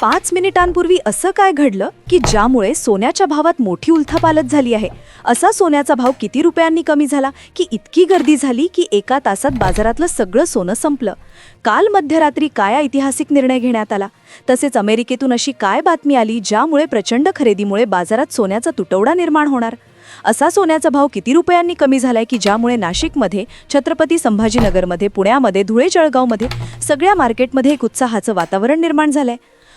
पाच मिनिटांपूर्वी असं काय घडलं की ज्यामुळे सोन्याच्या भावात मोठी उलथापालत झाली आहे? असा सोन्याचा भाव किती रुपयांनी कमी झाला की इतकी गर्दी झाली की एका तासात बाजारातलं सगळं सोनं संपलं? काल मध्यरात्री काय ऐतिहासिक निर्णय घेण्यात आला? तसेच अमेरिकेतून अशी काय बातमी आली ज्यामुळे प्रचंड खरेदीमुळे बाजारात सोन्याचा तुटवडा निर्माण होणार? असा सोन्याचा भाव किती रुपयांनी कमी झालाय की ज्यामुळे नाशिकमध्ये छत्रपती संभाजीनगरमध्ये पुण्यामध्ये धुळे जळगावमध्ये सगळ्या मार्केटमध्ये एक उत्साहाचं वातावरण निर्माण झालंय?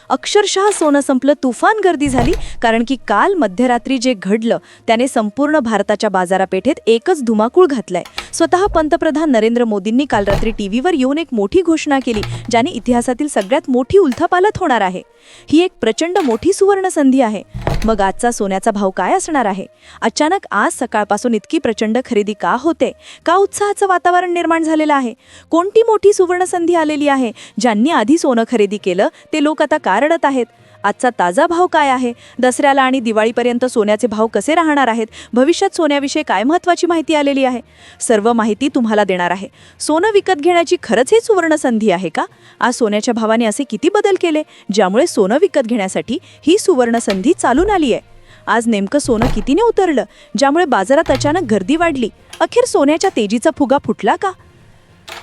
अक्षरशः सोनं संपलं तुफान गर्दी झाली कारण की काल मध्यरात्री जे घडलं त्याने संपूर्ण भारताच्या बाजारापेठेत एकच धुमाकूळ घातलाय. स्वतः पंतप्रधान नरेंद्र मोदींनी काल रात्री टीव्हीवर येऊन एक मोठी घोषणा केली ज्याने इतिहासातील सगळ्यात मोठी उलथापालथ होणार आहे. ही एक प्रचंड मोठी सुवर्ण संधी आहे. मग आजचा सोन्याचा भाव काय असणार आहे? अचानक आज सकाळपासून इतकी प्रचंड खरेदी का होते? का उत्साहाचं वातावरण निर्माण झालेलं आहे? कोणती मोठी सुवर्ण संधी आलेली आहे? ज्यांनी आधी सोनं खरेदी केलं ते लोक आता का रडत आहेत? आजचा ताजा भाव काय आहे? दसऱ्याला आणि दिवाळीपर्यंत सोन्याचे भाव कसे राहणार आहेत? भविष्यात सोन्याविषयी काय महत्त्वाची माहिती आलेली आहे? सर्व माहिती तुम्हाला देणार आहे. सोनं विकत घेण्याची खरंच ही सुवर्ण संधी आहे का? आज सोन्याच्या भावाने असे किती बदल केले ज्यामुळे सोनं विकत घेण्यासाठी ही सुवर्ण संधी चालून आली आहे? आज नेमकं सोनं कितीने उतरलं ज्यामुळे बाजारात अचानक गर्दी वाढली? अखेर सोन्याच्या तेजीचा फुगा फुटला का?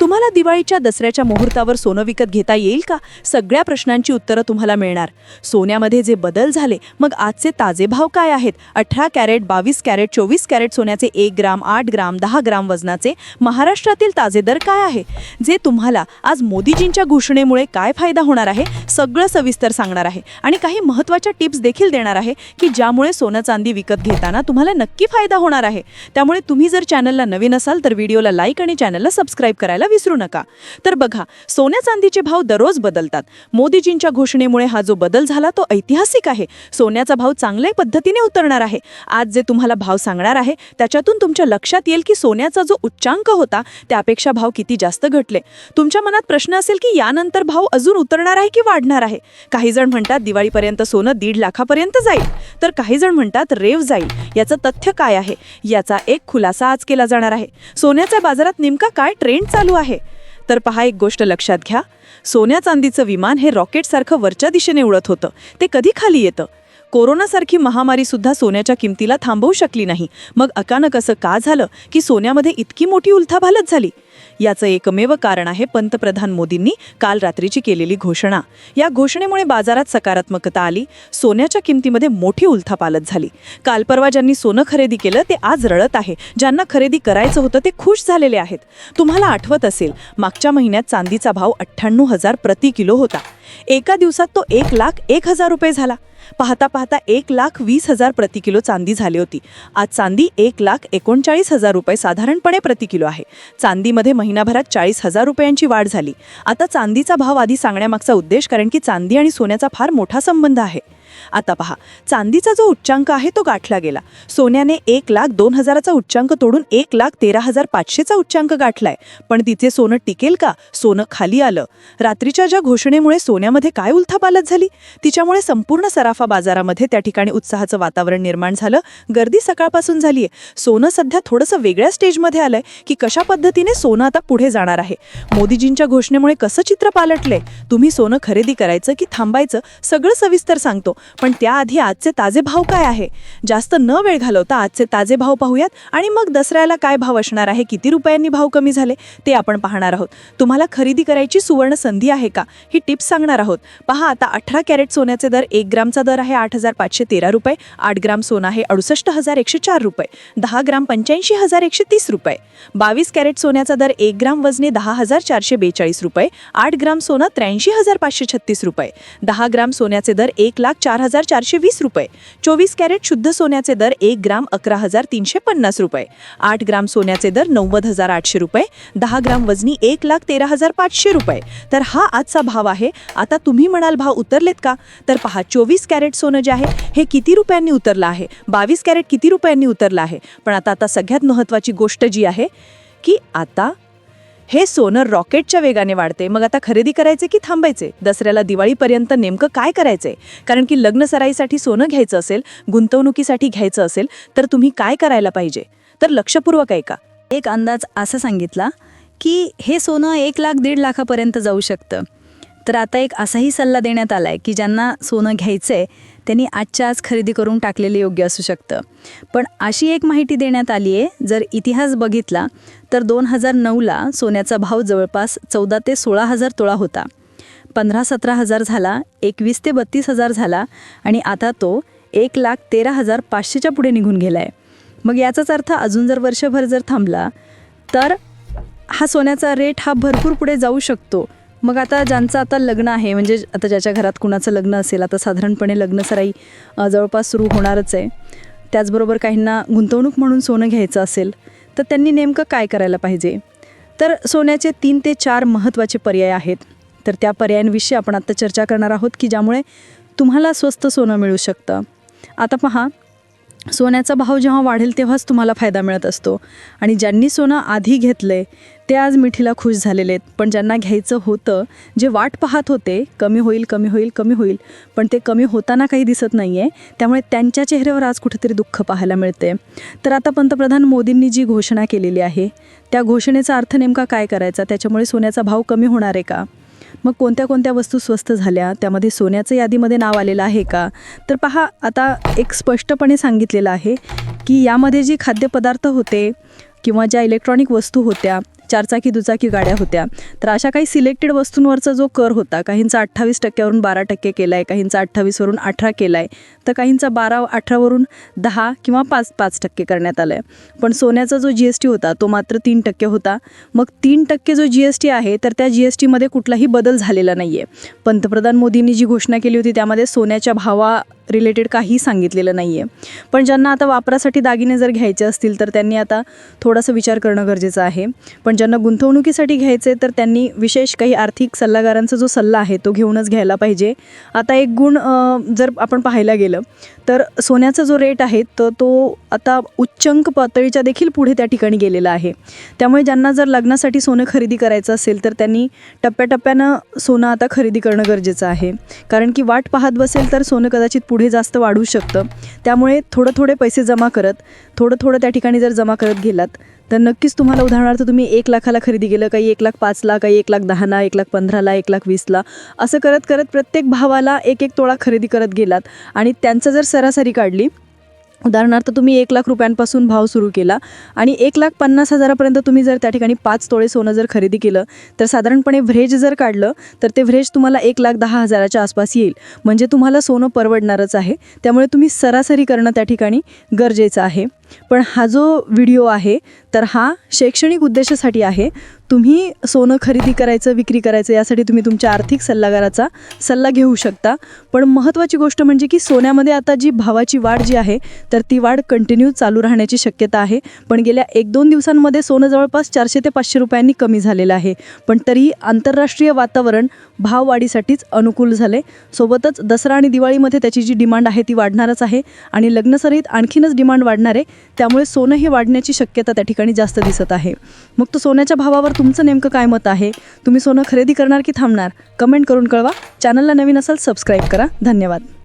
तुम्हाला दिवाळीच्या दसऱ्याच्या मुहूर्तावर सोनं विकत घेता येईल का? सगळ्या प्रश्नांची उत्तरं तुम्हाला मिळणार. सोन्यामध्ये जे बदल झाले मग आजचे ताजे भाव काय आहेत? अठरा कॅरेट बावीस कॅरेट चोवीस कॅरेट सोन्याचे एक ग्राम आठ ग्राम दहा ग्राम वजनाचे महाराष्ट्रातील ताजे दर काय आहे? जे तुम्हाला आज मोदीजींच्या घोषणेमुळे काय फायदा होणार आहे? सगळं सविस्तर सांगणार आहे. आणि काही महत्त्वाच्या टिप्स देखील देणार आहे की ज्यामुळे सोनं चांदी विकत घेताना तुम्हाला नक्की फायदा होणार आहे. त्यामुळे तुम्ही जर चॅनलला नवीन असाल तर व्हिडिओला लाईक आणि चॅनलला सबस्क्राईब करायला विसरू नका. तर बघा सोन्या चांदीचे भाव दररोज बदलतात. मोदीजींच्या घोषणेमुळे हा जो बदल झाला तो ऐतिहासिक आहे. सोन्याचा भाव चांगल्या पद्धतीने उतरणार आहे. आज जे तुम्हाला भाव सांगणार आहे त्याच्यातून तुमच्या लक्षात येईल की सोन्याचा जो उच्चांक होता त्यापेक्षा भाव किती जास्त घटले. तुमच्या मनात प्रश्न असेल की यानंतर भाव अजून उतरणार आहे की वाढणार आहे? काही जण म्हणतात दिवाळीपर्यंत सोनं दीड लाखापर्यंत जाईल. तर काही जण म्हणतात रेव जाईल. याचं तथ्य काय आहे? याचा एक खुलासा आज केला जाणार आहे. सोन्याच्या बाजारात नेमका काय ट्रेंड चालू आहे. तर पहा एक गोष्ट लक्षात घ्या. सोन्या चांदीचं विमान हे रॉकेटसारखं वरच्या दिशेने उडत होतं. ते कधी खाली येतं? कोरोनासारखी महामारी सुद्धा सोन्याच्या किमतीला थांबवू शकली नाही. मग अचानक असं का झालं की सोन्यामध्ये इतकी मोठी उलथाभालच झाली? याचं एकमेव कारण आहे पंतप्रधान मोदींनी काल रात्रीची केलेली घोषणा. या घोषणेमुळे बाजारात सकारात्मकता आली. सोन्याच्या किमतीमध्ये मोठी उलथापालत झाली. काल परवा ज्यांनी सोनं खरेदी केलं ते आज रडत आहे. ज्यांना खरेदी करायचं होतं ते खुश झालेले आहेत. तुम्हाला आठवत असेल मागच्या महिन्यात चांदीचा भाव अठ्ठ्याण्णव हजार प्रति किलो होता. एका दिवसात तो एक लाख एक हजार रुपये झाला. पाहता पाहता एक लाख वीस हजार प्रति किलो चांदी झाली होती. आज चांदी एक लाख एकोणचाळीस हजार रुपये साधारणपणे प्रति किलो आहे. चांदीमध्ये महिनाभरात चाळीस हजार रुपयांची वाढ झाली. आता चांदीचा भाव आधी सांगण्यामागचा उद्देश कारण की चांदी आणि सोन्याचा फार मोठा संबंध आहे. आता पहा चांदीचा जो उच्चांक आहे तो गाठला गेला. सोन्याने एक लाख दोन हजाराचा उच्चांक तोडून एक लाख तेरा हजार पाचशेचा उच्चांक गाठलाय. पण तिथे सोनं टिकेल का? सोनं खाली आलं. रात्रीच्या ज्या घोषणेमुळे सोन्यामध्ये काय उलथापालत झाली? तिच्यामुळे संपूर्ण सराफा बाजारामध्ये त्या ठिकाणी उत्साहाचं वातावरण निर्माण झालं. गर्दी सकाळपासून झाली आहे सोनं सध्या थोडंसं वेगळ्या स्टेजमध्ये आलंय की कशा पद्धतीने सोनं आता पुढे जाणार आहे? मोदीजींच्या घोषणेमुळे कसं चित्र पालटलंय? तुम्ही सोनं खरेदी करायचं की थांबायचं? सगळं सविस्तर सांगतो. पण त्याआधी आजचे ताजे भाव काय आहे? जास्त न वेळ घालवता आजचे ताजे भाव पाहूयात. आणि मग दसऱ्याला काय भाव असणार आहे? किती रुपयांनी भाव कमी झाले? ते आपण पाहणार आहोत. तुम्हाला खरेदी करायची सुवर्ण संधी आहे का? ही टिप्स सांगणार आहोत. पहा आता अठरा कॅरेट सोन्याचे दर एक ग्रामचा दर आहे आठ हजार पाचशे तेरा रुपये. आठ ग्राम सोनं आहे अडुसष्ट हजार एकशे चार रुपये. दहा ग्राम पंच्याऐंशी हजार एकशे तीस रुपये. बावीस कॅरेट सोन्याचा दर एक ग्राम वजने दहा हजार चारशे बेचाळीस रुपये. आठ ग्राम सोनं त्र्याऐंशी हजार पाचशे छत्तीस रुपये. दहा ग्राम सोन्याचे दर एक लाख चार हजार चारशे वीस रुपये. चोवीस कॅरेट शुद्ध सोन्याचे दर एक ग्राम अकरा हजार तीनशे पन्नास रुपये. आठ ग्राम सोन्याचे दर नव्वद हजार आठशे रुपये. दहा ग्राम वजनी एक लाख तेरा हजार पाचशे रुपये. तर हा आजचा भाव आहे. आता तुम्ही म्हणाल भाव उतरलेत का? तर पहा चोवीस कॅरेट सोनं जे आहे हे किती रुपयांनी उतरलं आहे? बावीस कॅरेट किती रुपयांनी उतरलं आहे? पण आता आता सगळ्यात महत्त्वाची गोष्ट जी आहे की आता हे सोनं रॉकेटच्या वेगाने वाढते. मग आता खरेदी करायचे की थांबायचे? दसऱ्याला दिवाळीपर्यंत नेमकं काय करायचंय? कारण की लग्न सराईसाठी सोनं घ्यायचं असेल गुंतवणुकीसाठी घ्यायचं असेल तर तुम्ही काय करायला पाहिजे? तर लक्षपूर्वक ऐका. एक अंदाज असा सांगितला की हे सोनं एक लाख दीड लाखापर्यंत जाऊ शकतं. तर आता एक असाही सल्ला देण्यात आला आहे की ज्यांना सोनं घ्यायचं आहे त्यांनी आजच्या आज खरेदी करून टाकलेले योग्य असू शकतं. पण अशी एक माहिती देण्यात आली आहे जर इतिहास बघितला तर दोन हजार नऊला सोन्याचा भाव जवळपास चौदा ते सोळा हजार तोळा होता. पंधरा सतरा हजार झाला एकवीस ते बत्तीस हजार झाला आणि आता तो एक लाख तेरा हजार पाचशेच्या पुढे निघून गेला आहे मग याचाच अर्थ अजून जर वर्षभर जर थांबला तर हा सोन्याचा रेट हा भरपूर पुढे जाऊ शकतो. मग आता ज्यांचं आता लग्न आहे म्हणजे आता ज्याच्या घरात कुणाचं लग्न असेल आता साधारणपणे लग्नसराई जवळपास सुरू होणारच आहे. त्याचबरोबर काहींना गुंतवणूक म्हणून सोनं घ्यायचं असेल तर त्यांनी नेमकं काय करायला पाहिजे? तर सोन्याचे तीन ते चार महत्त्वाचे पर्याय आहेत. तर त्या पर्यायांविषयी आपण आत्ता चर्चा करणार आहोत की ज्यामुळे तुम्हाला स्वस्त सोनं मिळू शकतं. आता पहा सोन्याचा भाव जेव्हा वाढेल तेव्हाच तुम्हाला फायदा मिळत असतो. आणि ज्यांनी सोनं आधी घेतलं आहे ते आज मिठीला खुश झालेले आहेत. पण ज्यांना घ्यायचं होतं जे वाट पाहत होते कमी होईल कमी होईल कमी होईल पण ते कमी होताना काही दिसत नाही आहे त्यामुळे त्यांच्या चेहऱ्यावर आज कुठेतरी दुःख पाहायला मिळते. तर आता पंतप्रधान मोदींनी जी घोषणा केलेली आहे त्या घोषणेचा अर्थ नेमका काय करायचा? त्याच्यामुळे सोन्याचा भाव कमी होणार आहे का? मग कोणत्या कोणत्या वस्तू स्वस्त झाल्या? त्यामध्ये सोन्याचं यादीमध्ये नाव आलेलं आहे का? तर पहा आता एक स्पष्टपणे सांगितलेलं आहे की यामध्ये जी खाद्यपदार्थ होते किंवा ज्या इलेक्ट्रॉनिक वस्तू होत्या चारचाकी दुचाकी गाड्या होत्या. तर अशा काही सिलेक्टेड वस्तूंवरचा जो कर होता काहींचा अठ्ठावीस टक्क्यावरून बारा टक्के केला आहे काहींचा अठ्ठावीसवरून अठरा केला आहे तर काहींचा बारा अठरावरून दहा किंवा पाच पाच टक्के करण्यात आलं आहे पण सोन्याचा जो जी एस टी होता तो मात्र तीन टक्के होता. मग तीन टक्के जो जी एस टी आहे तर त्या जी एस टीमध्ये कुठलाही बदल झालेला नाही आहे पंतप्रधान मोदींनी जी घोषणा केली होती त्यामध्ये सोन्याच्या भावा रिलेटेड काही सांगितलेलं नाही आहे पण ज्यांना आता वापरासाठी दागिने जर घ्यायचे असतील तर त्यांनी आता थोडासा विचार करणं गरजेचं आहे. पण ज्यांना गुंतवणुकीसाठी घ्यायचे तर त्यांनी विशेष काही आर्थिक सल्लागारांचा जो सल्ला आहे तो घेऊनच घ्यायला पाहिजे. आता एक गुण जर आपण पाहायला गेलं तर सोन्याचा जो रेट आहे तर तो आता उच्चंक पातळीच्या देखील पुढे त्या ठिकाणी गेलेला आहे. त्यामुळे ज्यांना जर लग्नासाठी सोनं खरेदी करायचं असेल तर त्यांनी टप्प्याटप्प्यानं सोनं आता खरेदी करणं गरजेचं आहे. कारण की वाट पाहत बसेल तर सोनं कदाचित पुढे जास्त वाढू शकतं. त्यामुळे थोडं थोडे पैसे जमा करत थोडं थोडं त्या ठिकाणी जर जमा करत गेलात तर नक्कीच तुम्हाला उदाहरणार्थ तुम्ही एक लाखाला खरेदी केलं काही एक लाख पाचला काही एक लाख दहाला एक लाख पंधराला एक लाख वीसला असं करत करत प्रत्येक भावाला एक एक तोळा खरेदी करत गेलात. आणि त्यांचं जर सरासरी काढली उदाहरणार्थ तुम्ही एक लाख रुपयांपासून भाव सुरू केला आणि एक लाख पन्नास हजारापर्यंत तुम्ही जर त्या ठिकाणी पाच तोळे सोनं जर खरेदी केलं तर साधारणपणे व्हेज जर काढलं तर ते व्हेज तुम्हाला एक लाख दहा हजाराच्या आसपास येईल. म्हणजे तुम्हाला सोनं परवडणारच आहे. त्यामुळे तुम्ही सरासरी करणं त्या ठिकाणी गरजेचं आहे. पण हा जो व्हिडिओ आहे तर हा शैक्षणिक उद्देशासाठी आहे. तुम्ही सोनं खरेदी करायचं विक्री करायचं यासाठी तुम्ही तुमच्या आर्थिक सल्लागाराचा सल्ला घेऊ शकता. पण महत्त्वाची गोष्ट म्हणजे की सोन्यामध्ये आता जी भावाची वाढ जी आहे तर ती वाढ कंटिन्यू चालू राहण्याची शक्यता आहे. पण गेल्या एक दोन दिवसांमध्ये सोनं जवळपास चारशे ते पाचशे रुपयांनी कमी झालेलं आहे. पण तरीही आंतरराष्ट्रीय वातावरण भाववाढीसाठीच अनुकूल झाले सोबतच दसरा आणि दिवाळीमध्ये त्याची जी डिमांड आहे ती वाढणारच आहे. आणि लग्नसरीत आणखीनच डिमांड वाढणार आहे. त्यामुळे सोनं हे वाढण्याची शक्यता त्या ठिकाणी जास्त दिसत आहे. मग तो सोन्याच्या भावावर तुमचं नेमकं काय मत आहे? तुम्ही सोनं खरेदी करणार की थांबणार? कमेंट करून कळवा. चॅनलला नवीन असाल सबस्क्राईब करा. धन्यवाद.